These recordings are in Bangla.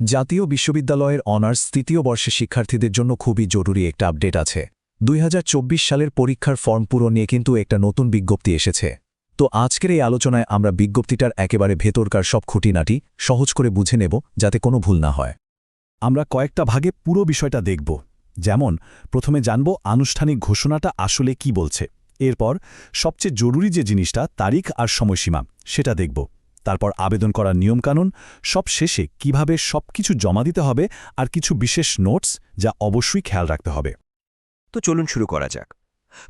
জাতীয় বিশ্ববিদ্যালয়ের অনার্স তৃতীয় বর্ষে শিক্ষার্থীদের জন্য খুবই জরুরি একটা আপডেট আছে। দুই হাজার চব্বিশ সালের পরীক্ষার ফর্ম পূরণ নিয়ে কিন্তু একটা নতুন বিজ্ঞপ্তি এসেছে। তো আজকের এই আলোচনায় আমরা বিজ্ঞপ্তিটার একেবারে ভেতরকার সব খুঁটিনাটি সহজ করে বুঝে নেব যাতে কোনো ভুল না হয়। আমরা কয়েকটা ভাগে পুরো বিষয়টা দেখব। যেমন, প্রথমে জানব আনুষ্ঠানিক ঘোষণাটা আসলে কি বলছে। এরপর সবচেয়ে জরুরি যে জিনিসটা, তারিখ আর সময়সীমা, সেটা দেখব। তারপর আবেদন করার নিয়মকানুন সব শেষে কীভাবে সবকিছু জমা দিতে হবে আর কিছু বিশেষ নোটস যা অবশ্যই খেয়াল রাখতে হবে। তো চলুন শুরু করা যাক।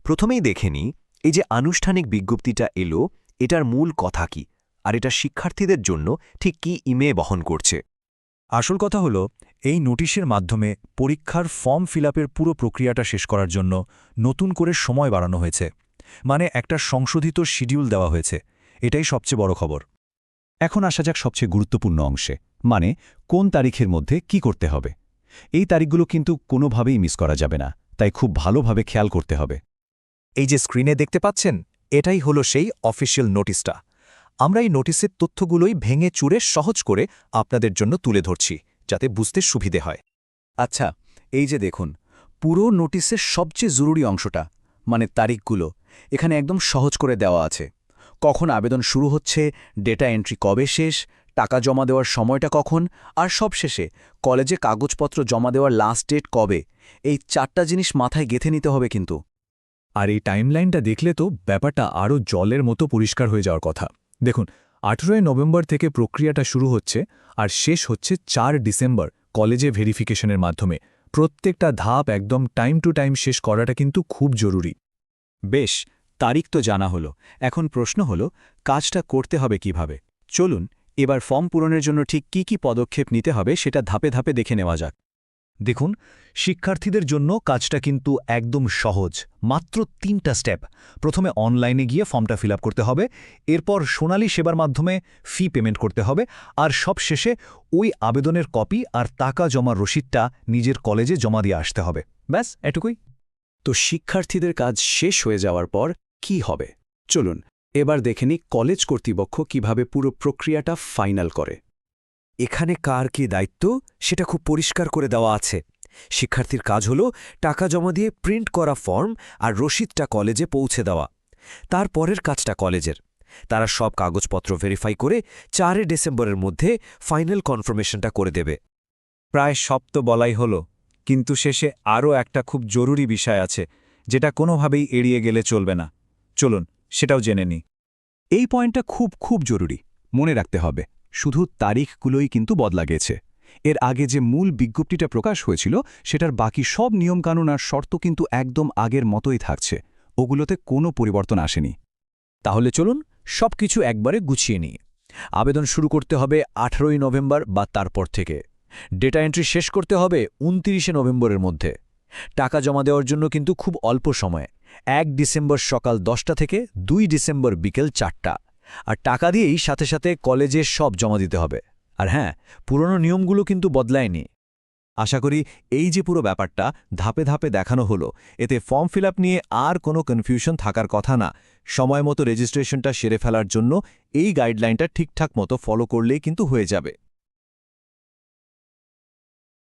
প্রথমেই দেখে নিই এই যে আনুষ্ঠানিক বিজ্ঞপ্তিটা এলো এটার মূল কথা কি? আর এটা শিক্ষার্থীদের জন্য ঠিক কি ইমে বহন করছে? আসল কথা হলো এই নোটিশের মাধ্যমে পরীক্ষার ফর্ম ফিল পুরো প্রক্রিয়াটা শেষ করার জন্য নতুন করে সময় বাড়ানো হয়েছে। মানে একটা সংশোধিত শিডিউল দেওয়া হয়েছে। এটাই সবচেয়ে বড় খবর। এখন আসা যাক সবচেয়ে গুরুত্বপূর্ণ অংশে মানে কোন তারিখের মধ্যে কি করতে হবে। এই তারিখগুলো কিন্তু কোনোভাবেই মিস করা যাবে না, তাই খুব ভালোভাবে খেয়াল করতে হবে। এই যে স্ক্রিনে দেখতে পাচ্ছেন, এটাই হলো সেই অফিসিয়াল নোটিশটা। আমরা এই নোটিসের তথ্যগুলোই ভেঙে চুরে সহজ করে আপনাদের জন্য তুলে ধরছি, যাতে বুঝতে সুবিধে হয়। আচ্ছা এই যে দেখুন, পুরো নোটিসের সবচেয়ে জরুরি অংশটা মানে তারিখগুলো, এখানে একদম সহজ করে দেওয়া আছে। কখন আবেদন শুরু হচ্ছে ডেটা এন্ট্রি কবে শেষ, টাকা জমা দেওয়ার সময়টা কখন, আর সব শেষে কলেজে কাগজপত্র জমা দেওয়ার লাস্ট ডেট কবে? এই চারটা জিনিস মাথায় গেথে নিতে হবে কিন্তু। আর এই টাইমলাইনটা দেখলে তো ব্যাপারটা আরও জলের মতো পরিষ্কার হয়ে যাওয়ার কথা। দেখুন, আঠেরোই নভেম্বর থেকে প্রক্রিয়াটা শুরু হচ্ছে, আর শেষ হচ্ছে চার ডিসেম্বর কলেজে ভেরিফিকেশনের মাধ্যমে। প্রত্যেকটা ধাপ একদম টাইম টু টাইম শেষ করাটা কিন্তু খুব জরুরি। বেশ তারিখ তো জানা হলো। এখন প্রশ্ন হলো, কাজটা করতে হবে কীভাবে? চলুন, এবার ফর্ম পূরণের জন্য ঠিক কি কি পদক্ষেপ নিতে হবে সেটা ধাপে ধাপে দেখে নেওয়া যাক। দেখুন, শিক্ষার্থীদের জন্য কাজটা কিন্তু একদম সহজ, মাত্র তিনটা স্টেপ। প্রথমে অনলাইনে গিয়ে ফর্মটা ফিল করতে হবে, এরপর সোনালী সেবার মাধ্যমে ফি পেমেন্ট করতে হবে, আর সব শেষে ওই আবেদনের কপি আর টাকা জমার রসিদটা নিজের কলেজে জমা দিয়ে আসতে হবে। ব্যাস, এটুকুই। তো শিক্ষার্থীদের কাজ শেষ হয়ে যাওয়ার পর কি হবে? চলুন, এবার দেখে নিই কলেজ কর্তৃপক্ষ কীভাবে পুরো প্রক্রিয়াটা ফাইনাল করে। এখানে কার কি দায়িত্ব, সেটা খুব পরিষ্কার করে দেওয়া আছে। শিক্ষার্থীর কাজ হল টাকা জমা দিয়ে প্রিন্ট করা ফর্ম আর রসিদটা কলেজে পৌঁছে দেওয়া। তারপরের কাজটা কলেজের। তারা সব কাগজপত্র ভেরিফাই করে চারে ডিসেম্বরের মধ্যে ফাইনাল কনফার্মেশনটা করে দেবে। প্রায় সব তো বলাই হলো, কিন্তু শেষে আরও একটা খুব জরুরি বিষয় আছে, যেটা কোনোভাবেই এড়িয়ে গেলে চলবে না। চলুন, সেটাও জেনে নিই। এই পয়েন্টটা খুব খুব জরুরি। মনে রাখতে হবে, শুধু তারিখগুলোই কিন্তু বদলা গেছে এর আগে যে মূল বিজ্ঞপ্তিটা প্রকাশ হয়েছিল, সেটার বাকি সব নিয়মকানুন আর শর্ত কিন্তু একদম আগের মতোই থাকছে। ওগুলোতে কোনো পরিবর্তন আসেনি। তাহলে চলুন, সবকিছু একবারে গুছিয়ে নিই। আবেদন শুরু করতে হবে আঠারোই নভেম্বর বা তারপর থেকে। ডেটা এন্ট্রি শেষ করতে হবে উনতিরিশে নভেম্বরের মধ্যে। টাকা জমা দেওয়ার জন্য কিন্তু খুব অল্প সময়। এক ডিসেম্বর সকাল দশটা থেকে দুই ডিসেম্বর বিকেল চারটা। আর টাকা দিয়েই সাথে সাথে কলেজে সব জমা দিতে হবে। আর হ্যাঁ পুরনো নিয়মগুলো কিন্তু বদলায়নি। আশা করি এই যে পুরো ব্যাপারটা ধাপে ধাপে দেখানো হলো, এতে ফর্ম ফিল নিয়ে আর কোনো কনফিউশন থাকার কথা না। সময় মতো রেজিস্ট্রেশনটা সেরে ফেলার জন্য এই গাইডলাইনটা ঠিকঠাক মতো ফলো করলেই কিন্তু হয়ে যাবে।